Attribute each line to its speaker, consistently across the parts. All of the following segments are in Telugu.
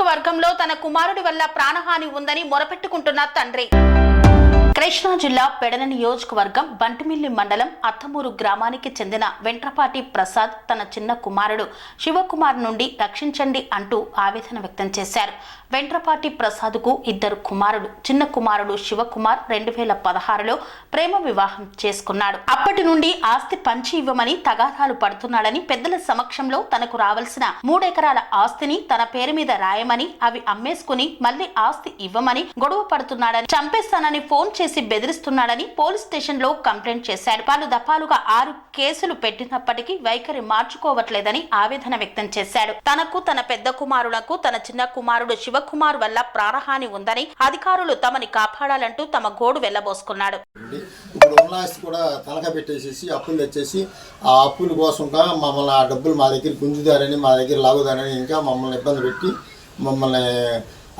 Speaker 1: నియోజకవర్గంలో తన కుమారుడి వల్ల ప్రాణహాని ఉందని మొరపెట్టుకుంటున్న తండ్రి. కృష్ణా జిల్లా పెడన నియోజకవర్గం బంటిమిల్లి మండలం అత్తమూరు గ్రామానికి చెందిన వెంట్రపాటి ప్రసాద్ తన చిన్న కుమారుడు శివకుమార్ నుండి రక్షించండి అంటూ ఆవేదన వ్యక్తం చేశారు. వెంట్రపాటి ప్రసాద్కు ఇద్దరు కుమారుడు చిన్న కుమారుడు శివకుమార్ రెండు వేల పదహారులో ప్రేమ వివాహం చేసుకున్నాడు. అప్పటి నుండి ఆస్తి పంచి ఇవ్వమని తగాదాలు పడుతున్నాడని పెద్దల సమక్షంలో తనకు రావాల్సిన మూడెకరాల ఆస్తిని తన పేరు మీద రాయమని అవి అమ్మేసుకుని మళ్ళీ ఆస్తి ఇవ్వమని గొడవ పడుతున్నాడని చంపేస్తానని ఫోన్ చేసి బెదిరిస్తున్నాడని పోలీస్ స్టేషన్లో కంప్లైంట్ చేశాడు పలు దఫాలుగా ఆరు కేసులు పెట్టినప్పటికీ వైఖరి మార్చుకోవట్లేదని ఆవేదన వ్యక్తం చేశాడు. తనకు తన పెద్ద కుమారులకు తన చిన్న కుమారుడు శివకుమార్ వల్ల ప్రాణహాని ఉందని అధికారులు తమని కాపాడాలంటూ తమ గోడు
Speaker 2: వెళ్ళబోసుకున్నాడు. ఇప్పుడు కూడా తనఖా పెట్టేసేసి అప్పులు తెచ్చేసి ఆ అప్పుల కోసంగా మమ్మల్ని ఆ డబ్బులు మా దగ్గర గుంజుదారని మా దగ్గర లాగుదారని ఇంకా మమ్మల్ని ఇబ్బంది పెట్టి మమ్మల్ని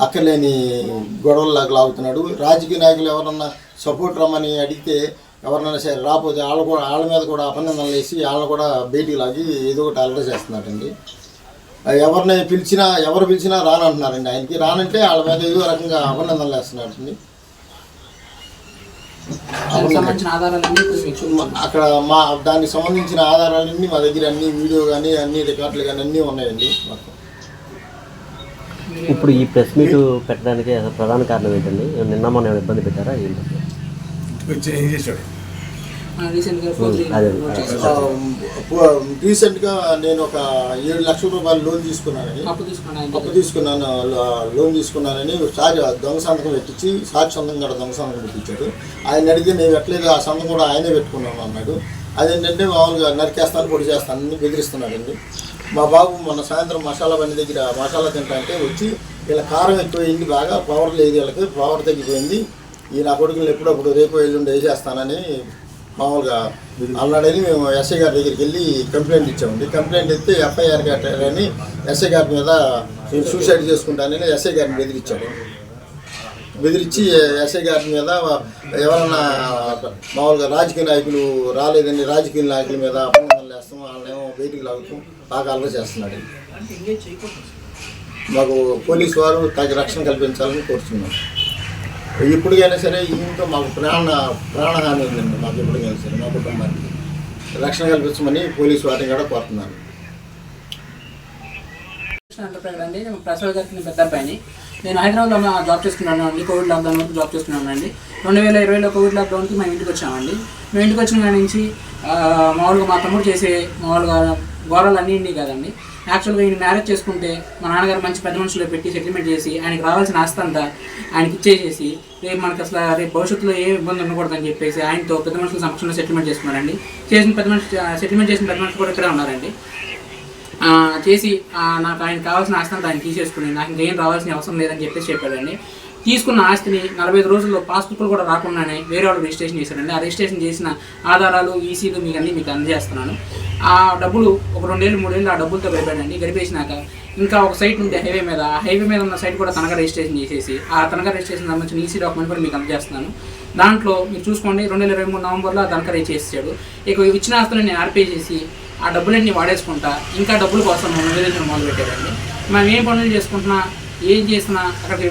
Speaker 2: అక్కర్లేని గొడవల్లాగా లాగుతున్నాడు. రాజకీయ నాయకులు ఎవరన్నా సపోర్ట్ రమ్మని అడిగితే ఎవరినైనా సరే రాకపోతే వాళ్ళ కూడా వాళ్ళ మీద కూడా అభినందనలు వేసి వాళ్ళని కూడా బయటికి లాగి ఏదో ఒకటి అల్లరి చేస్తున్నారండి ఎవరిని పిలిచినా ఎవరు పిలిచినా రానంటున్నారండి ఆయనకి. రానంటే వాళ్ళ మీద ఏదో రకంగా అభినందనలు
Speaker 3: చూపించాను.
Speaker 2: అక్కడ మా దానికి సంబంధించిన ఆధారాలన్నీ మా దగ్గర అన్ని వీడియో కానీ అన్ని రికార్డులు కానీ అన్నీ ఉన్నాయండి. మొత్తం
Speaker 4: ఇప్పుడు ఈ ప్రెస్ మీట్ పెట్టడానికి అసలు ప్రధాన కారణం ఏంటండి? నిన్న మొన్న ఏమైనా ఇబ్బంది పెట్టారా?
Speaker 5: ఏం చేశాడు?
Speaker 3: రీసెంట్గా
Speaker 2: నేను ఒక ఏడు లక్షల రూపాయలు లోన్ తీసుకున్నానని.
Speaker 3: అప్పు తీసుకున్నాను
Speaker 2: లోన్ తీసుకున్నానని సారి దొంగ సంతకం పెట్టించి సాక్షి సంతకం కూడా దొంగ సంతకం పెట్టించాడు ఆయన అడిగితే నేను ఎట్లేదు ఆ సంతకం కూడా ఆయనే పెట్టుకున్నాను అన్నాడు. అదేంటంటే మామూలుగా నరికేస్తాను పొడి చేస్తాను అని బెదిరిస్తున్నాడండి. మా బాబు మొన్న సాయంత్రం మసాలా బండి దగ్గర మసాలా తింటాంటే వచ్చి ఇలా కారం ఎక్కువైంది బాగా పవర్ లేదు వీళ్ళకి పవర్ తగ్గిపోయింది. ఈ నా కొడుకులు ఎప్పుడప్పుడు రేపు ఎల్లుండి వేసేస్తానని మామూలుగా అన్నాడని మేము ఎస్ఐ గారి దగ్గరికి వెళ్ళి కంప్లైంట్ ఇచ్చామండి. కంప్లైంట్ ఇస్తే ఎఫ్ఐఆర్ కట్టారని ఎస్ఐ గారి మీద నేను సూసైడ్ చేసుకుంటానని ఎస్ఐ గారిని బెదిరించాడు. బెదిరించి ఎస్ఐ గారి మీద ఎవరన్నా మామూలుగా రాజకీయ నాయకులు రాలేదని రాజకీయ నాయకుల మీద అపనిందనలు వేస్తాం వాళ్ళేమో బయటికి లాగుతాం. బాగా అల్లరి చేస్తున్నాడు. మాకు పోలీసు వారు తగిన రక్షణ కల్పించాలని కోరుతున్నాం ఎప్పటికైనా సరే ఇంకా మాకు ప్రాణ ప్రాణహాని ఉందండి. మాకు ఎప్పటికైనా సరే మా కుటుంబానికి. రక్షణ కల్పించమని పోలీసు వారిని కూడా కోరుతున్నాను.
Speaker 3: అండి. నేను ప్రసాద్ గారికి పెద్ద అబ్బాయిని. నేను హైదరాబాద్లో జాబ్ చేస్తున్నాను అండి కోవిడ్ లాక్డౌన్ వరకు జాబ్ చేస్తున్నాను అండి. రెండు వేల ఇరవైలో కోవిడ్ లాక్డౌన్కి మా ఇంటికి వచ్చామండి. మేము ఇంటికి వచ్చిన కాడి నుంచి మామూలుగా మా తమ్ముడు చేసే మామూలుగా ఘోరాలు అన్నీ ఇండి కదండి యాక్చువల్గా ఈయన మ్యారేజ్ చేసుకుంటే మా నాన్నగారు మంచి పెద్ద మనుషులు పెట్టి సెటిల్మెంట్ చేసి ఆయనకి రావాల్సిన ఆస్తి అంతా ఆయనకి ఇచ్చేసేసి రేపు మనకి అసలు రేపు భవిష్యత్తులో ఏ ఇబ్బంది ఉండకూడదని చెప్పేసి ఆయనతో పెద్ద మనుషుల సమక్షంలో సెటిల్మెంట్ చేసుకున్నారండి. చేసిన పెద్ద మనుషులు సెటిల్మెంట్ చేసిన పెద్ద మనుషులు కూడా ఇక్కడే ఉన్నారండి. చేసి నాకు ఆయన కావాల్సిన ఆస్తిని దాన్ని ఆయన తీసేసుకుని నాకు ఇంకేం రావాల్సిన అవసరం లేదని చెప్పేసి చెప్పాడండి. తీసుకున్న ఆస్తిని నలభై ఐదు రోజుల్లో పాస్బుక్లు కూడా రాకుండానే వేరే వాళ్ళు రిజిస్ట్రేషన్ చేశారండి. ఆ రిజిస్ట్రేషన్ చేసిన ఆధారాలు ఈసీలు మీకు అన్నీ మీకు అందజేస్తున్నాను. ఆ డబ్బులు ఒక రెండేళ్ళు మూడేళ్ళు ఆ డబ్బులతో గడిపాడండి. గడిపేసినాక ఇంకా ఒక సైట్ ఉంది హైవే మీద ఆ హైవే మీద ఉన్న సైట్ కూడా తనగా రిజిస్ట్రేషన్ చేసేసి ఆ తనగా రిజిస్ట్రేషన్ సంబంధించిన ఈసీ డాక్యుమెంట్ కూడా మీకు అందజేస్తున్నాను. దాంట్లో మీరు చూసుకోండి రెండు వేల ఇరవై మూడు నవంబర్లో ఆ తనఖా రేజ్ చేసాడు ఇక ఇచ్చిన ఆస్తులని నేను ఆర్పే చేసి ఆ డబ్బులన్నీ వాడేసుకుంటా ఇంకా డబ్బుల కోసం నివేదించడం మొదలు పెట్టారండి. మనం ఏం పనులు చేసుకుంటున్నా ఏం చేసినా అక్కడికి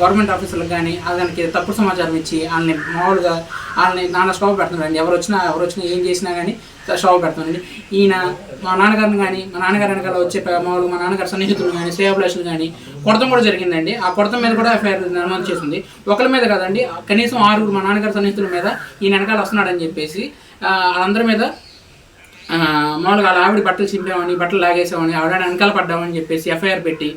Speaker 3: గవర్నమెంట్ ఆఫీసులకు కానీ దానికి తప్పుడు సమాచారం ఇచ్చి వాళ్ళని మామూలుగా వాళ్ళని నాన్న స్టాప్ పెడుతున్నారండి. ఎవరు వచ్చినా ఎవరు వచ్చినా ఏం చేసినా కానీ స్టాప్ పెడుతున్నారండి. ఈయన మా నాన్నగారిని కానీ మా నాన్నగారి వెనకాల వచ్చే మామూలుగా మా నాన్నగారి సన్నిహితులు కానీ శ్రేయాభిలాషులు కానీ కొడతం కూడా జరిగిందండి. ఆ కొడతం మీద కూడా ఎఫ్ఐఆర్ నమోదు చేసింది. ఒకరి మీద కాదండి కనీసం ఆరుగురు మా నాన్నగారి సన్నిహితుల మీద ఈయన వెనకాల వస్తున్నాడని చెప్పేసి వాళ్ళందరి మీద మామూలుగా వాళ్ళ ఆవిడ బట్టలు చింపామని బట్టలు లాగేసామని ఆవిడ వెనకాల పడ్డామని చెప్పేసి ఎఫ్ఐఆర్ పెట్టి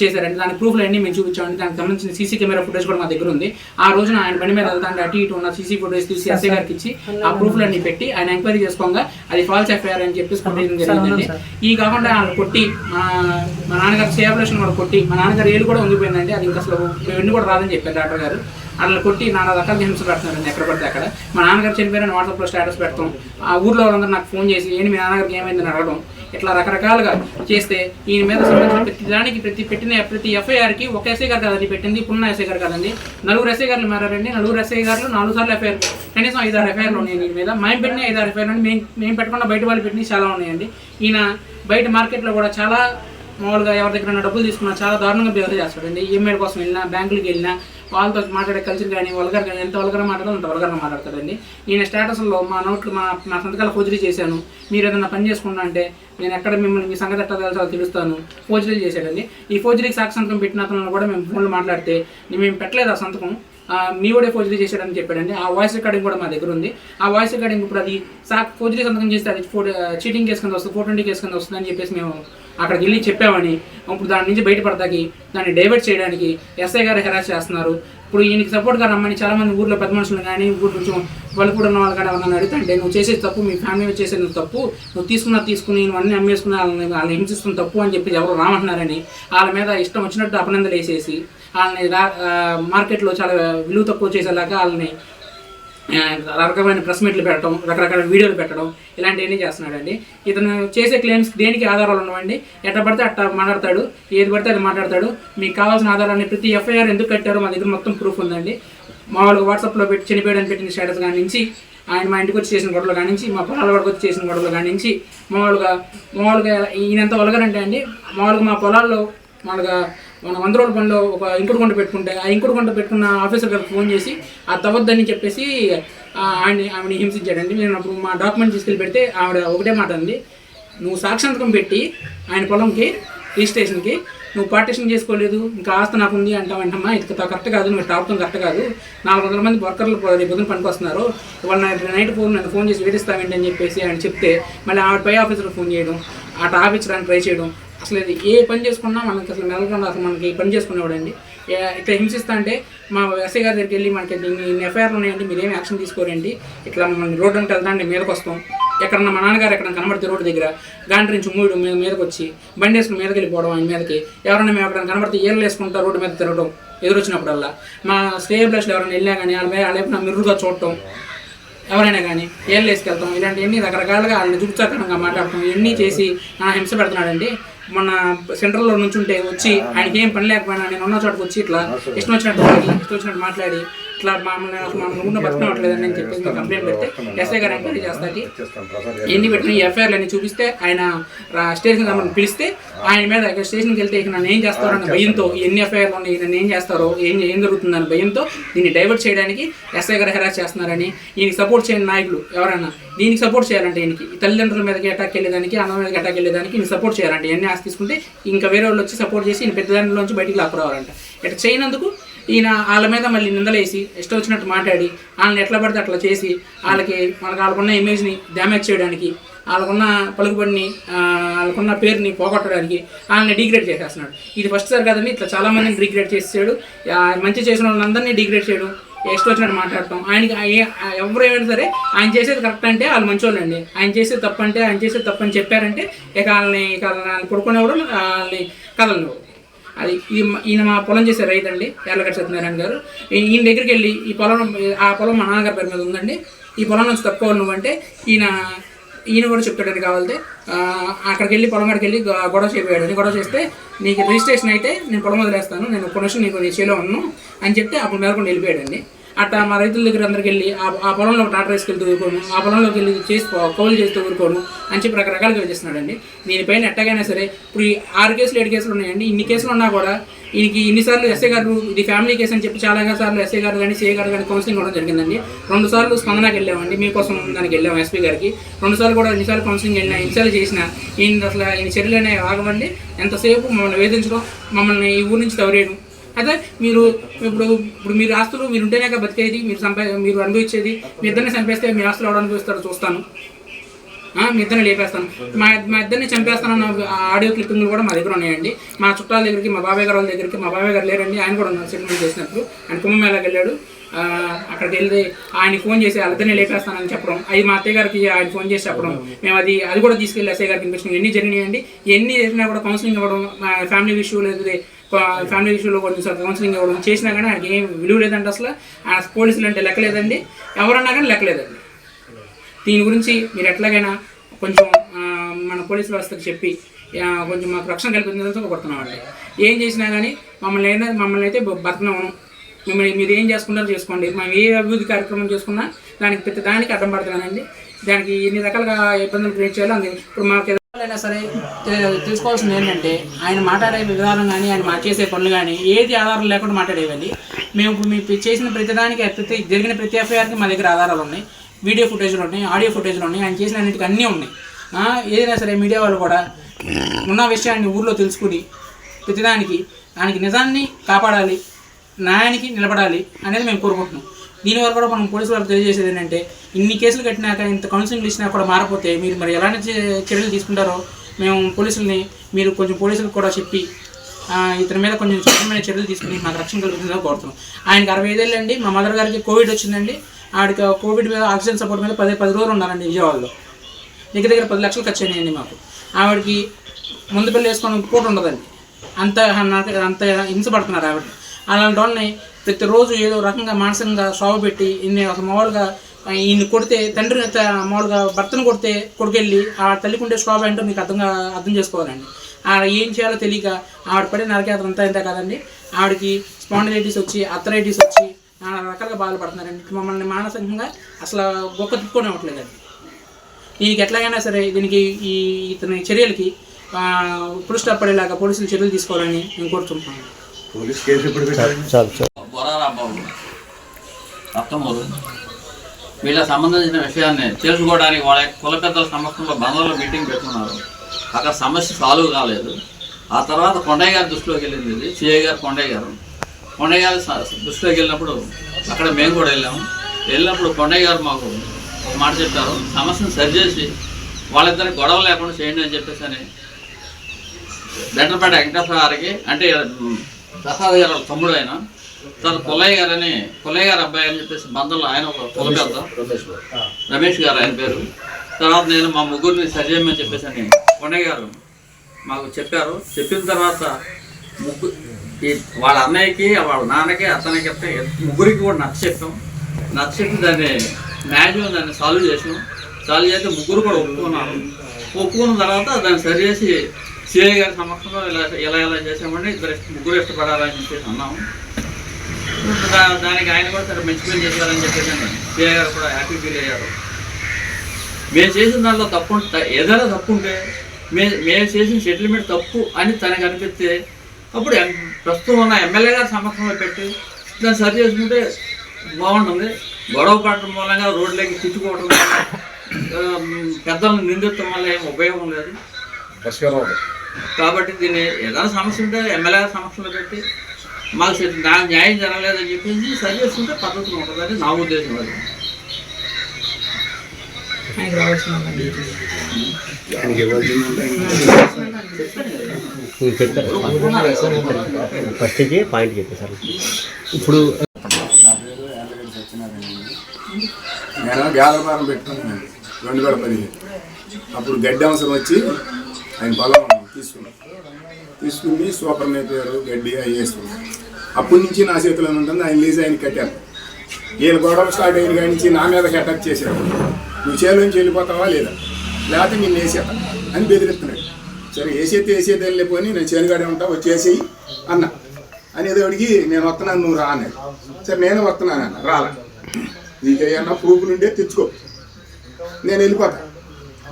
Speaker 3: చేశారండి దాని ప్రూఫ్లు అన్నీ మేము చూపించామండి. దానికి సంబంధించిన సీసీ కెమెరా ఫుటేజ్ కూడా మా దగ్గర ఉంది. ఆ రోజున ఆయన బండి మీద వెళ్తాంటే అటు ఇటు ఉన్న సీసీ ఫుటేజ్ తీసి ఎస్ఐ గారికి ఇచ్చి ఆ ప్రూఫ్లు అన్ని పెట్టి ఆయన ఎంక్వైరీ చేసుకోగా అది ఫాల్స్ ఎఫ్ఐఆర్ అని చెప్పేసి కొట్టేయడం జరిగిందండి. ఈ కాకుండా వాళ్ళు కొట్టి మా మా నాన్నగారు సేవలేషన్ కూడా కొట్టి మా నాన్నగారు ఏళ్ళు కూడా ఉండిపోయిందండి. అది ఇంకా అసలు వెన్ను కూడా రాదని చెప్పారు డాక్టర్ గారు. అట్లా కొట్టి నానా రకాల హింస పెడుతున్నారండి ఎక్కడ పడితే అక్కడ. మా నాన్నగారు చనిపోయారని వాట్సాప్లో స్టేటస్ పెడతాం. ఆ ఊర్లో వాళ్ళందరూ నాకు ఫోన్ చేసి ఏంటి మీ నాన్నగారికి ఏమైందని అడగడం? ఇట్లా రకరకాలుగా చేస్తే ఈయన మీద సంబంధించిన ప్రతి దానికి ప్రతి పెట్టిన ప్రతి ఎఫ్ఐఆర్కి ఒక ఎస్ఐ గారు కదండి పెట్టింది ఇప్పుడున్న ఎస్ఐ గారు కదండి. నలుగురు ఎస్ఐ గారు మారారండి నలుగురు ఎస్ఐ గారు నాలుగు సార్లు ఎఫ్ఐఆర్ కనీసం ఐదారు ఎఫ్ఐఆర్లు ఉన్నాయి దీని మీద. మేము పెట్టిన ఐదారు ఎఫ్ఐఆర్ మేము మేము పెట్టకుండా బయట వాళ్ళు పెట్టినవి చాలా ఉన్నాయండి. ఈయన బయట మార్కెట్లో కూడా చాలా మామూలుగా ఎవరి దగ్గర డబ్బులు తీసుకున్నా చాలా దారుణంగా బిహేవ్ చేస్తాడండి. ఈఎంఐ కోసం వెళ్ళినా బ్యాంకులకు వెళ్ళినా వాళ్ళతో మాట్లాడే కల్చర్ కానీ వల్గర్ కానీ ఎంత వల్గర్ మాట్లాడో అంత వల్గర్గా మాట్లాడతాడండి. నేను స్టేటస్లో మా నోట్లు మా నా సంతకాల ఫోజరీ చేశాను. మీరు ఏదైనా పని చేసుకున్నా అంటే నేను ఎక్కడ మిమ్మల్ని మీ సంగతి ఎట్లా తెలుసా తెలుస్తాను. ఫోజరీ చేశాడండి. ఈ ఫోజరీకి సాక్షి సంతకం పెట్టిన అతను కూడా మేము ఫోన్లో మాట్లాడితే మేము పెట్టలేదు ఆ సంతకం. మీ కూడా ఫోర్జరీ చేశాడని చెప్పాడండి. ఆ వాయిస్ రికార్డింగ్ కూడా మా దగ్గర ఉంది. ఆ వాయిస్ రికార్డింగ్ ఇప్పుడు అది సా ఫోర్జరీ సంతకం చేస్తే అది ఫోర్ చీటింగ్ కేసు కింద వస్తుంది ఫోర్ ట్వంటీ కేసు కింద వస్తుంది అని చెప్పేసి మేము అక్కడికి వెళ్ళి చెప్పామని ఇప్పుడు దాని నుంచి బయటపడతాకి దాన్ని డైవర్ట్ చేయడానికి ఎస్ఐ గారు హెరాస్ చేస్తున్నారు. ఇప్పుడు ఈయనకి సపోర్ట్గా రమ్మని చాలామంది ఊర్లో పెద్ద మనుషులు కానీ ఊరు కొంచెం వాళ్ళు కూడా ఉన్న వాళ్ళు కానీ ఎవరన్నా అడిగితే నువ్వు చేసేది తప్పు మీ ఫ్యామిలీ చేసేది తప్పు నువ్వు తీసుకున్నా తీసుకుని నువ్వు అన్ని అమ్మేసుకున్నా వాళ్ళని వాళ్ళని హింసిస్తున్న తప్పు అని చెప్పి ఎవరు రామంటున్నారని వాళ్ళ మీద ఇష్టం వచ్చినట్టు అపనందలు వేసేసి వాళ్ళని రా మార్కెట్లో చాలా విలువ తక్కువ చేసేలాగా వాళ్ళని రకరకమైన ప్రెస్ మీట్లు పెట్టడం రకరకాల వీడియోలు పెట్టడం ఇలాంటివన్నీ చేస్తున్నాడండి. ఇతను చేసే క్లెయిమ్స్ దేనికి ఆధారాలు ఉన్నవండి ఎట్ట పడితే అట్ట మాట్లాడతాడు ఏది పడితే అది మాట్లాడతాడు. మీకు కావాల్సిన ఆధారాన్ని ప్రతి ఎఫ్ఐఆర్ ఎందుకు కట్టారో మా దగ్గర మొత్తం ప్రూఫ్ ఉందండి. మామూలుగా వాట్సాప్లో పెట్టి చనిపోయాడని పెట్టిన స్టేటస్ కాడి నుంచి ఆయన మా ఇంటికి వచ్చి చేసిన గొడవలు కానించి మా పొలాల వరకు వచ్చి చేసిన గొడవలు కానించి నుంచి మామూలుగా మామూలుగా ఈయనంత వలగరంటే అండి మామూలుగా మా పొలాల్లో మనగా మన వంద రోజుల పనిలో ఒక ఇంకుడు కొండ పెట్టుకుంటే ఆ ఇంకుడు కొండ పెట్టుకున్న ఆఫీసర్ గారికి ఫోన్ చేసి ఆ తవ్వద్దని చెప్పేసి ఆయన ఆవిడ హింసించాడండి. నేను అప్పుడు మా డాక్యుమెంట్ తీసుకెళ్ళి పెడితే ఆవిడ ఒకటే మాట అంది. నువ్వు సాక్షాంతకం పెట్టి ఆయన పొలంకి రిజిస్ట్రేషన్కి నువ్వు పార్టీషన్ చేసుకోలేదు. ఇంకా ఆస్తి నాకు ఉంది అంటావంటమ్మా ఇది కరెక్ట్ కాదు. నువ్వు టాప్తం కరెక్ట్ కాదు. నాలుగు వందల మంది వర్కర్లు రేపు పొద్దున పనికి వస్తున్నారు నైట్ నైట్ ఫోన్ నన్ను ఫోన్ చేసి వేధిస్తావేంటి అని చెప్పేసి ఆయన చెప్తే మళ్ళీ ఆవిడ పై ఆఫీసర్కి ఫోన్ చేయడం ఆ ఆపించడానికి ట్రై చేయడం అసలు ఇది ఏ పని చేసుకున్నా మనకి అసలు మెలకుండా అసలు మనకి పని చేసుకునేవాడండి. ఇట్లా హింసిస్తా అంటే మా ఎస్ఐ గారి దగ్గరికి వెళ్ళి మనకి ఇన్ని ఎఫ్ఐఆర్లు ఉన్నాయండి మీరు యాక్షన్ తీసుకోరండి. ఇట్లా మమ్మల్ని రోడ్డు అంటే వెళ్తాండి మీదకి వస్తాం ఎక్కడన్నా మా నాన్నగారు ఎక్కడ కనబడితే రోడ్డు దగ్గర గాంటి నుంచి మూడు మీద మీదకి వచ్చి బండి వేసుకుని మీదకి వెళ్ళిపోవడం ఆయన మీదకి. ఎవరైనా మేము ఎక్కడ కనబడితే ఏళ్ళు వేసుకుంటా రోడ్డు మీద తిరగడం ఎదురొచ్చినప్పుడల్లా. మా స్టే బ్లస్లో ఎవరైనా వెళ్ళా కానీ వాళ్ళ మీద వాళ్ళ వైపున మిర్రుగా చూడటం ఎవరైనా కానీ ఏళ్ళు వేసుకెళ్తాం. ఇలాంటివన్నీ రకరకాలుగా వాళ్ళని చూపుచాకరంగా మాట్లాడటం ఇవన్నీ చేసి నా హింస పెడుతున్నాడండి. మొన్న సెంట్రల్లో నుంచుంటే వచ్చి ఆయనకి ఏం పని లేకపోయినా నేను ఉన్న చోటకి వచ్చి ఇట్లా ఇష్టం వచ్చినట్టు ఇష్టం వచ్చినట్టు మాట్లాడి ఇట్లా మమ్మల్ని అసలు మమ్మల్ని ఉన్న బతకనట్లేదని నేను చెప్పేసి నేను కంప్లైంట్ పెడితే ఎస్ఐ గారు ఎంక్వైరీ చేస్తాకి ఎన్ని పెట్టిన ఎఫ్ఐఆర్లు అని చూపిస్తే ఆయన స్టేషన్ మమ్మల్ని పిలిస్తే ఆయన మీద ఇక్కడ స్టేషన్కి వెళ్తే ఇక నన్ను ఏం చేస్తారన్న భయంతో ఎన్ని ఎఫ్ఐఆర్లు ఉన్నాయి నన్ను ఏం చేస్తారో ఏం ఏం జరుగుతుందని భయంతో దీన్ని డైవర్ట్ చేయడానికి ఎస్ఐ గారు హెరాస్ చేస్తున్నారని ఈయనకి సపోర్ట్ చేయని నాయకులు ఎవరైనా దీనికి సపోర్ట్ చేయాలంటే ఈయనకి తల్లిదండ్రుల మీదకి అటాక్ వెళ్ళేదానికి అన్న మీదకి అటాక్ వెళ్ళేదానికి ఈయన సపోర్ట్ చేయాలంటే ఇవన్నీ ఆస్తి తీసుకుంటే ఇంకా వేరే వాళ్ళు వచ్చి సపోర్ట్ చేసి ఈయన పెద్దదానిలోంచి బయటికి లాక్కురావాలంట. ఇట్లా చేయనందుకు ఈయన వాళ్ళ మీద మళ్ళీ నిందలేసి ఇష్టం వచ్చినట్టు మాట్లాడి వాళ్ళని ఎట్లా పడితే అట్లా చేసి వాళ్ళకి మనకు వాళ్ళకున్న ఇమేజ్ని డ్యామేజ్ చేయడానికి వాళ్ళకున్న పలుకుబడిని వాళ్ళకున్న పేరుని పోగొట్టడానికి వాళ్ళని డిగ్రేడ్ చేసేస్తున్నాడు. ఇది ఫస్ట్ సార్ కదండి ఇట్లా చాలా మందిని డిగ్రేడ్ చేసాడు మంచి చేసిన వాళ్ళందరినీ డిగ్రేడ్ చేయడం ఇష్టం వచ్చినట్టు మాట్లాడటం ఆయనకి ఎవరైనా ఏమైనా సరే ఆయన చేసేది కరెక్ట్ అంటే వాళ్ళు మంచోళ్ళండి. ఆయన చేసేది తప్పు అంటే ఆయన చేసేది తప్పు అని చెప్పారంటే ఇక వాళ్ళని ఇక వాళ్ళని కొడుకునేవాడు వాళ్ళని కదలనివ్వడు. అది ఈయన మా పొలం చేసే రైతు అండి ఎర్లగడ్డ సత్యనారాయణ గారు. ఈయన దగ్గరికి వెళ్ళి ఈ పొలం ఆ పొలం మా నాన్నగారి పేరు మీద ఉందండి. ఈ పొలం నుంచి తక్కువ నువ్వంటే ఈయన ఈయన కూడా చెప్తాడని కావాలంటే అక్కడికి వెళ్ళి పొలం కాడికి వెళ్ళి గొడవ చేయబోయాడు. గొడవ చేస్తే నీకు రిజిస్ట్రేషన్ అయితే నేను పొలం వదిలేస్తాను నేను ఒక్క నిమిషం నీకు నీ చేలో ఉన్నాను అని చెప్తే అప్పుడు మేరకుండా వెళ్ళిపోయాడండి. అట్లా మా రైతుల దగ్గర అందరికి వెళ్ళి ఆ పొలంలో టాటర్ వేసుకెళ్తూ ఊరుకోను ఆ పొలంలోకి వెళ్ళి చేసి కౌలు చేస్తూ ఊరుకోను అని చెప్పి రకరకాలుగా చేస్తున్నాడండి దీనిపైన ఎట్టగైనా సరే ఇప్పుడు ఈ ఆరు కేసులు ఏడు కేసులు ఉన్నాయండి. ఇన్ని కేసులు ఉన్నా కూడా ఈయనకి ఇన్నిసార్లు ఎస్ఐ గారు ఇది ఫ్యామిలీ కేసు అని చెప్పి చాలా సార్లు ఎస్ఐ గారు కానీ సిఏ గారు కానీ కౌన్సిలింగ్ ఇవ్వడం జరిగిందండి. రెండు సార్లు స్పందనకి వెళ్ళామండి. మీకోసం దానికి వెళ్ళాము ఎస్పీ గారికి. రెండు సార్లు కూడా ఎన్నిసార్లు కౌన్సిలింగ్ వెళ్ళినా ఎన్నిసార్లు చేసిన ఈయన అసలు ఈయన చర్యలు అనేవి ఆగమండి ఎంతసేపు మమ్మల్ని వేధించడం మమ్మల్ని ఈ ఊరు నుంచి తవరేయడం అయితే మీరు ఇప్పుడు ఇప్పుడు మీరు ఆస్తులు మీరు ఉంటేనే కదా బతికేది మీరు సంపా మీరు అనుభవించేది. మీ ఇద్దరిని చంపేస్తే మీ ఆస్తులు ఎవరు అనుభవిస్తారో చూస్తాను. మీ ఇద్దరిని లేపేస్తాను. మా మా ఇద్దరిని చంపేస్తానన్న ఆడియో క్లిప్పింగ్లు కూడా మా దగ్గర ఉన్నాయండి. మా చుట్టాల దగ్గరికి మా బాబాయ్ గారి వాళ్ళ దగ్గరికి మా బాబాయ్ గారు లేరండి. ఆయన కూడా ఉన్నారు సెటిల్మెంట్ చేసినప్పుడు. ఆయన కుంభమేళకి వెళ్ళాడు. అక్కడికి వెళ్తే ఆయన ఫోన్ చేసి వాళ్ళిద్దరిని లేపేస్తానని చెప్పడం. అది మా అత్తయ్య గారికి ఆయన ఫోన్ చేసి చెప్పడం. మేము అది అది కూడా తీసుకెళ్ళి అత్తయ్య గారికి ఇన్వెస్టింగ్ ఎన్ని జరిగినాయండి? ఎన్ని జరిగినా కూడా కౌన్సిలింగ్ ఇవ్వడం మా ఫ్యామిలీ ఇష్యూ లేదు. ఫ్యామిలీ ఇష్యూలో కొన్ని కౌన్సిలింగ్ ఇవ్వడం చేసినా కానీ ఆయనకి ఏం విలువ లేదంటే అసలు. ఆ పోలీసులు అంటే లెక్కలేదండి. ఎవరన్నా కానీ లెక్కలేదండి. దీని గురించి మీరు ఎట్లాగైనా కొంచెం మన పోలీస్ వ్యవస్థకు చెప్పి కొంచెం మాకు రక్షణ కల్పించడంతో కొడుతున్నామండి ఏం చేసినా కానీ మమ్మల్ని అయినా మమ్మల్ని అయితే బతకనవను మిమ్మల్ని మీరు ఏం చేసుకుంటారో చేసుకోండి. మేము ఏ అభివృద్ధి కార్యక్రమం చేసుకున్నా దానికి ప్రతి దానికి అడ్డం పడుతున్నానండి. దానికి ఎన్ని రకాలుగా ఇబ్బందులు క్రియేట్ చేయాలో అందుకే. ఇప్పుడు మాకు అయినా సరే తెలుసుకోవాల్సింది ఏంటంటే ఆయన మాట్లాడే విధానం కానీ ఆయన మా చేసే పనులు కానీ ఏది ఆధారాలు లేకుండా మాట్లాడేవండి. మేము ఇప్పుడు మీ చేసిన ప్రతిదానికి ప్రతి జరిగిన ప్రతి ఎఫ్ఐఆర్కి మా దగ్గర ఆధారాలు ఉన్నాయి. వీడియో ఫుటేజ్లు ఉన్నాయి ఆడియో ఫుటేజ్లు ఉన్నాయి ఆయన చేసిన అన్నిటికీ అన్నీ ఉన్నాయి. ఏదైనా సరే మీడియా వాళ్ళు కూడా ఉన్న విషయాన్ని ఊర్లో తెలుసుకుని ప్రతిదానికి దానికి నిజాన్ని కాపాడాలి న్యాయానికి నిలబడాలి అనేది మేము కోరుకుంటున్నాం. దీనివల్ల కూడా మనం పోలీసు వాళ్ళకి తెలియజేసేది ఏంటంటే ఇన్ని కేసులు కట్టినాక ఇంత కౌన్సిలింగ్ ఇచ్చినా కూడా మారపోతే మీరు మరి ఎలాంటి చర్యలు తీసుకుంటారో మేము పోలీసుల్ని మీరు కొంచెం పోలీసులకు కూడా చెప్పి ఇతని మీద కొంచెం చట్టమైన చర్యలు తీసుకుని మాకు రక్షణ కల్పించాలని కోరుతున్నాం. ఆయనకి అరవై ఐదేళ్ళు అండి మా మదర్ గారికి కోవిడ్ వచ్చిందండి. ఆవిడకి కోవిడ్ మీద ఆక్సిజన్ సపోర్ట్ మీద పది పది రోజులు ఉన్నారండి విజయవాడలో. దగ్గర దగ్గర పది లక్షలు ఖర్చు అయినాయండి మాకు. ఆవిడకి ముందు పెళ్ళి వేసుకొని పూట ఉండదండి. అంత నాకు అంత హింసపడుతున్నారు ఆవిడ. అలాంటి వాళ్ళని ప్రతిరోజు ఏదో రకంగా మానసికంగా శోభ పెట్టి ఇన్ని ఒక మామూలుగా ఈయన్ని కొడితే తండ్రి త- మామూలుగా భర్తను కొడితే కొడుకెళ్ళి ఆ తల్లికి ఉండే శోభ ఏంటో మీకు అర్థంగా అర్థం చేసుకోవాలండి. ఆడ ఏం చేయాలో తెలియక ఆవిడ పడే నరకేతలు అంతా ఇంత కదండి. ఆవిడకి స్పాండిలైటిస్ వచ్చి అథరైటిస్ వచ్చి నానా రకాలుగా బాధపడుతున్నారండి మమ్మల్ని మానసికంగా అసలు గొప్ప తిప్పుకొని అవ్వట్లేదండి. దీనికి ఎట్లాగైనా సరే దీనికి ఈ ఇతని చర్యలకి స్టాప్ పడేలాగా పోలీసులు చర్యలు తీసుకోవాలని నేను కోరుతున్నాను
Speaker 5: పోలీస్ కేసు ఎప్పుడు
Speaker 6: అత్తమూరు వీళ్ళ సంబంధించిన విషయాన్ని తెలుసుకోవడానికి వాళ్ళ కుల పెద్దల సమక్షంలో బంధువుల మీటింగ్ పెట్టుకున్నారు. అక్కడ సమస్య సాల్వ్ కాలేదు. ఆ తర్వాత కొండయ్య గారి దృష్టిలోకి వెళ్ళింది ఇది. సిఐ గారు కొండయ్య గారు. కొండయ్య గారి దృష్టిలోకి వెళ్ళినప్పుడు అక్కడ మేము కూడా వెళ్ళాము. వెళ్ళినప్పుడు కొండయ్య గారు మాకు ఒక మాట చెప్పారు. సమస్యను సరిచేసి వాళ్ళిద్దరికి గొడవ లేకుండా చేయండి అని చెప్పేసి అని బెంటపేట వెంకటేశ్వర గారికి అంటే ప్రసాద్ గారు తమ్ముడు ఆయన తర్వాత పుల్లయ్య గారు అని పుల్లయ్య గారు అబ్బాయి అని చెప్పేసి బంధంలో ఆయన ఒక కుల పెద్ద రమేష్ గారు. ఆయన పేరు. తర్వాత నేను మా ముగ్గురిని సరిచేయమని చెప్పేసి అని కొండయ్య గారు మాకు చెప్పారు. చెప్పిన తర్వాత ముగ్గురు ఈ వాళ్ళ అన్నయ్యకి వాళ్ళ నాన్నకి అతనికి చెప్తే ముగ్గురికి కూడా నచ్చ చెప్పాం. నచ్చ చెప్పి దాన్ని మ్యాక్సిమం దాన్ని సాల్వ్ చేసాం. సాల్వ్ చేస్తే ముగ్గురు కూడా ఒప్పుకున్నారు. ఒప్పుకున్న తర్వాత దాన్ని సరి చేసి సిఐ గారి సమక్షంలో ఇలా ఇలా ఇలా చేసామంటే ఇద్దరు ముగ్గురు ఇష్టపడాలని చెప్పేసి అన్నాము. దానికి ఆయన కూడా సరే మంచి పని చేశారని చెప్పేసి సిఐ గారు కూడా హ్యాపీ ఫీల్ అయ్యారు. మేము చేసిన దాంట్లో తప్పు ఏదైనా తప్పు ఉంటే మే మేము చేసిన సెటిల్మెంట్ తప్పు అని తనకు అనిపిస్తే అప్పుడు ప్రస్తుతం ఉన్న ఎమ్మెల్యే గారి సమక్షంలో పెట్టి దాన్ని సరి చేసుకుంటే బాగుంటుంది. గొడవ పడటం మూలంగా రోడ్లకి తిట్టుకోవడం పెద్దలను నిందించడం వల్ల ఏం ఉపయోగం లేదు. కాబట్టి దీన్ని ఏదైనా సమస్య ఉంటే ఎమ్మెల్యే గారి సమక్షంలో పెట్టి మాకు నా న్యాయం జరగలేదని చెప్పేసి సరి చేసుకుంటే పద్ధతి ఉంటుందని నా ఉద్దేశం అది.
Speaker 4: ఫస్ట్ పాయింట్ చెప్పేశారు. ఇప్పుడు
Speaker 5: నేను వ్యాపారం పెట్టుకున్నాను. రెండు వేల పదిహేను. అప్పుడు గడ్డి అవసరం వచ్చి ఆయన పొలం తీసుకున్నాను. తీసుకుని సూపర్ నేపారు గడ్డి అవి వేసుకున్నాను. అప్పటి నుంచి నా చేతిలో ఉంటుంది ఆయన లీజ్ ఆయన కట్టారు. వీళ్ళ గొడవ స్టార్ట్ అయిన కాడి నుంచి నా మీద అటాక్ చేశాడు నువ్వు చేలో నుంచి వెళ్ళిపోతావా లేదా? లేకపోతే నేను వేసేట అని బెదిరిస్తున్నాడు. సరే వేసేది వేసేది వెళ్ళిపోయి నేను చేనుగాడే ఉంటా వచ్చేసేయి అన్న. అనేదోడికి నేను వస్తున్నాను నువ్వు రా అన్నాడు. సరే నేను వస్తున్నాను అన్న రాలా. నీకు ఏమన్నా ప్రూఫ్ నుండే తెచ్చుకో. నేను వెళ్ళిపోతా.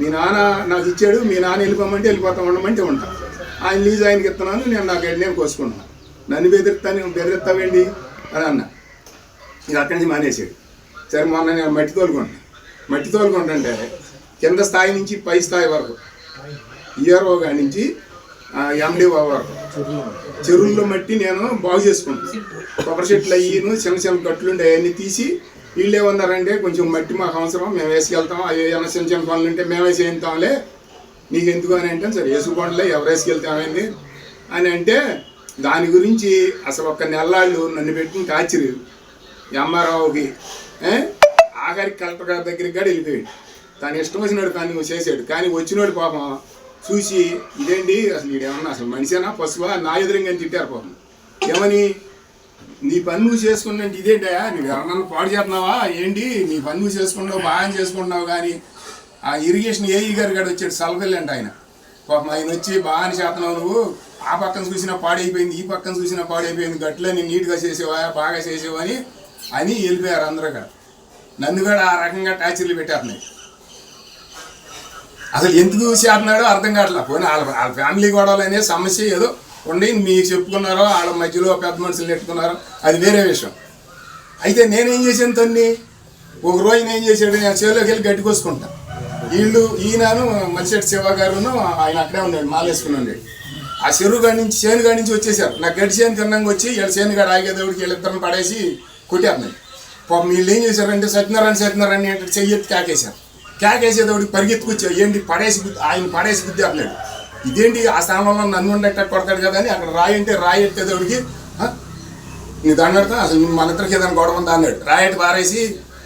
Speaker 5: మీ నాన్న నాకు ఇచ్చాడు మీ నాన్న వెళ్ళిపోమంటే వెళ్ళిపోతా ఉండమంటే ఉంటా. ఆయన లీజ్ ఆయనకి ఇస్తున్నాను నేను నా నేను కోసుకుంటున్నాను నన్ను బెదిరిస్తాను బెదిరిస్తావేంటి అని అన్న. ఇది అక్కడి నుంచి మానేసాడు సరే మొన్న నేను మట్టి తోలుకుంటాను మట్టి తోలుకుంటుంటే కింద స్థాయి నుంచి పై స్థాయి వరకు ఈఆర్ఓ గారి నుంచి ఎండిఓ వరకు చెరువుల్లో మట్టి నేను బాగు చేసుకుంటాను కొబ్బరి చెట్లు అయ్యిను చిన్న చిన్న గట్లుండే అవన్నీ తీసి వీళ్ళు ఏమన్నారంటే కొంచెం మట్టి మాకు అవసరం మేము వేసుకెళ్తాం అవి ఏమైనా చిన్న చిన్న పనులు ఉంటే మేమే చేయిస్తాంలే నీకు ఎందుకు అని అంటే సరే వేసుకోండిలే ఎవరు వేసుకెళ్తామైంది అని అంటే దాని గురించి అసలు ఒక నెల్లాళ్ళు నన్ను పెట్టుకుని కాచిరు ఎమ్మారావుకి ఆఖరికి కలెక్టర్ గారి దగ్గరికి కూడా వెళ్ళిపోయాడు. తను ఇష్టం వచ్చినాడు కానీ నువ్వు చేసాడు కానీ వచ్చినోడు పాపం చూసి ఇదేంటి? అసలు ఈడేమన్నా అసలు మనిషేనా? పశువా? నా ఎదురుగా తిట్టారు పాపం. ఏమని? నీ పని నువ్వు చేసుకున్నట్టు ఇదేంటయా నువ్వు ఎవరన్నా పాడు చేస్తున్నావా? ఏంటి? నీ పని నువ్వు చేసుకున్నావు బాగా చేసుకుంటున్నావు కానీ ఆ ఇరిగేషన్ ఏఈ గారు గడు వచ్చాడు సలఫెల్లి ఆయన. పాపం ఆయన వచ్చి బాగా చేస్తున్నావు నువ్వు. ఆ పక్కన చూసినా పాడైపోయింది ఈ పక్కన చూసినా పాడైపోయింది గట్లని నీట్గా చేసేవా బాగా చేసేవా అని అని వెళ్ళిపోయారు అందరూ కూడా నన్ను కూడా ఆ రకంగా టార్చర్లు పెట్టేస్తున్నాయి. అసలు ఎందుకు చేస్తున్నాడో అర్థం కావట్లే. పోనీ వాళ్ళ వాళ్ళ ఫ్యామిలీ గొడవలు అనే సమస్య ఏదో ఉండి మీకు చెప్పుకున్నారో వాళ్ళ మధ్యలో పెద్ద మనుషులు నెట్టుకున్నారో అది వేరే విషయం. అయితే నేనేం చేశాను తన్ని? ఒక రోజు నేను ఏం చేశాడు? నేను చేలోకి వెళ్ళి గడ్డి వీళ్ళు ఈయనను మలిశెట్టి శివ గారును ఆయన అక్కడే ఉన్నాడు మాలేసుకుని ఉండే ఆ చెరువు కాడి నుంచి చేను కాడి నుంచి వచ్చేసారు. నాకు గడ్డి చేను తిన్నాక వచ్చి వీళ్ళ చేను కాడ ఆగేదేవుడికి వీళ్ళిద్దరిని పడేసి కొట్టేస్తున్నాయి పాపం వీళ్ళు ఏం చేశారంటే సత్యనారాయణ సత్యనారాయణ అంటే చెయ్యెత్తి కాకేశారు. కేకేసేదోడికి పరిగెత్తుకొచ్చా ఏంటి పడేసి ఆయన పడేసి బుద్ధి అన్నాడు ఇదేంటి ఆ స్థానంలో నన్ను ఉండేటట్టు కొడతాడు కదా అని అక్కడ రాయి అంటే రాయి ఎట్టేదోడికి "ఆ, నీ దండతా అసలు మన ఇద్దరికి ఏదైనా గొడవ ఉందా అన్నాడు. రాయటి పారేసి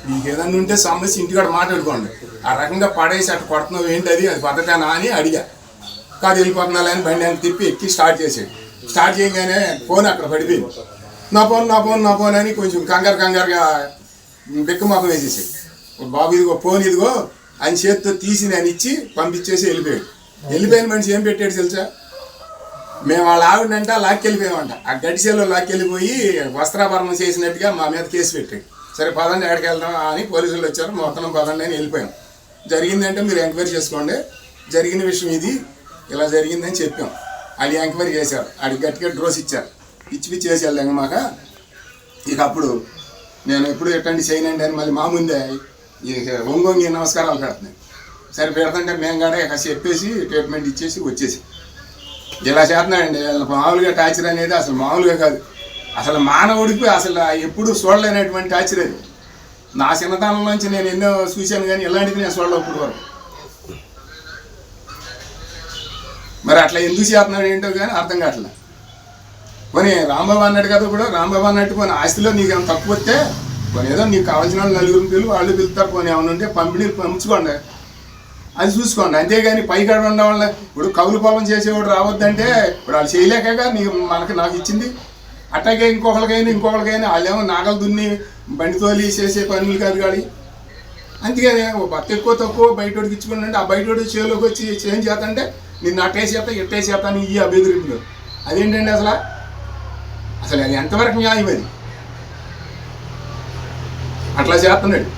Speaker 5: మీకు ఏదన్నా ఉంటే సమస్య ఇంటికాడ మాట్లాడుకోండి. ఆ రకంగా పడేసి అటు కొడుతున్నావు ఏంటి అది? అది పద్ధతేనా అని అడిగా. కాదు వెళ్ళిపోతున్నా అని బండి అని తిప్పి ఎక్కి స్టార్ట్ చేసాడు స్టార్ట్ చేయగానే ఫోన్ అక్కడ పడిపోయింది. నా ఫోన్ నా ఫోన్ నా ఫోన్ అని కొంచెం కంగారు కంగారుగా బిక్కమాపం వేసేసాడు "ఓ బాబు ఇదిగో ఫోన్ ఇదిగో ఆయన చేతితో తీసి నేను ఇచ్చి పంపించేసి వెళ్ళిపోయాడు. వెళ్ళిపోయిన మనిషి ఏం పెట్టాడు తెలుసా? మేము వాళ్ళ ఆవిడంట లాక్కెళ్ళిపోయామంట. ఆ గడిసెలో లాక్కెళ్ళిపోయి వస్త్రాభరణం చేసినట్టుగా మా మీద కేసు పెట్టాడు. సరే పదండి ఎక్కడికి వెళ్దాం అని పోలీసులు వచ్చారు. మొత్తం పదండి అని వెళ్ళిపోయాం జరిగిందంటే మీరు ఎంక్వైరీ చేసుకోండి. జరిగిన విషయం ఇది. ఇలా జరిగిందని చెప్పాం. అది ఎంక్వైరీ చేశారు. ఆడికి గట్టిగా డ్రోస్ ఇచ్చారు. ఇచ్చి పిచ్చి వేసి వెళ్ళాం మాక ఇక అప్పుడు నేను ఎప్పుడు ఎట్టండి చేయనండి అని మళ్ళీ మా ముందే ఒంగొంగి నమస్కారాలు పెడుతున్నాయి సరే పెడతంటే మేము కూడా ఇక చెప్పేసి ట్రీట్మెంట్ ఇచ్చేసి వచ్చేసి. ఇలా చేస్తున్నాయండి మామూలుగా టార్చర్ అనేది అసలు మామూలుగా కాదు. అసలు మానవుడికి అసలు ఎప్పుడు చూడలేనటువంటి ఆశ్చర్యం. నా నా చిన్నతనంలోంచి నేను ఎన్నో చూశాను కానీ ఇలాంటిది నేను చూడలేదు ఇప్పుడు వరకు. మరి అట్లా ఎందుకు చేస్తున్నాడు ఏంటో కానీ అర్థం కావట్లే. పోనీ రాంబాబు అన్నాడు కదా ఇప్పుడు రాంబాబు అన్నట్టు పోనీ ఆస్తిలో నీకు ఏమైనా తక్కువ వస్తే పోనీ ఏదో నీకు కావాల్సిన వాళ్ళు నలుగురిని పిల్లలు వాళ్ళు పిలుస్తారు పోనీ ఏమైనా ఉంటే పంపిణీ పంపించుకోండి. అది చూసుకోండి. అంతేగాని పైకాడ ఉన్న వాళ్ళ ఇప్పుడు కౌలు పొలం చేసేవాడు రావద్దంటే ఇప్పుడు వాళ్ళు చేయలేక నీకు మనకి నాకు ఇచ్చింది. అట్టాగే ఇంకొకరికైనా ఇంకొకరికైనా వాళ్ళేమో నాగలు దున్ని బండి తోలి చేసే పనులు కాదు కానీ అంతేగాని భర్త ఎక్కువ తక్కువ బయటోడికి ఇచ్చుకున్నాంటే ఆ బయటోడు చేలోకి వచ్చి చేంజ్ చేస్తంటే నిన్ను అట్టే చేస్తా ఇట్టే చేస్తాను అని ఈ అభ్యర్థులు అదేంటండి అసలు? అసలు అది ఎంతవరకు న్యాయం అది? అట్లా చేస్తున్నాడు.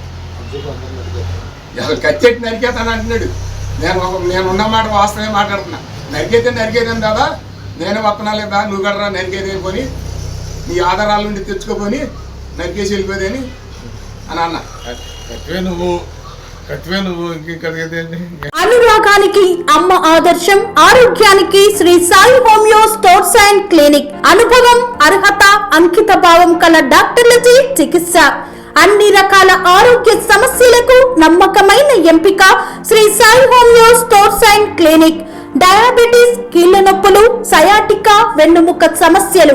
Speaker 5: అసలు కచ్చెట్టి నరికేతాను అంటున్నాడు. నేను ఒక నేను ఉన్న మాట వాస్తవమే మాట్లాడుతున్నా. నరికేతే నరికేదేం కదా నేనే వస్తున్నా లేదా? నువ్వు కడరా నరికేదే కొని నీ ఆధారాల నుండి తెచ్చుకోపోని నరికేసి వెళ్ళిపోదేని అని అన్న.
Speaker 7: నువ్వు కట్టివే నువ్వు ఇంకెక్కడికి
Speaker 1: అనురాగానికి అమ్మ ఆదర్శం ఆరోగ్యానికి Shri Sai homeo stores and clinic. అనుభవం అర్హత అంకిత భావం కల డాక్టర్లచే చికిత్స. అన్ని రకాల ఆరోగ్య సమస్యలకు నమ్మకమైన ఎంపిక Shri Sai homeo stores and clinic. Diabetes కీళ్ళ నొప్పులు సయాటికా వెన్నుముక సమస్యలు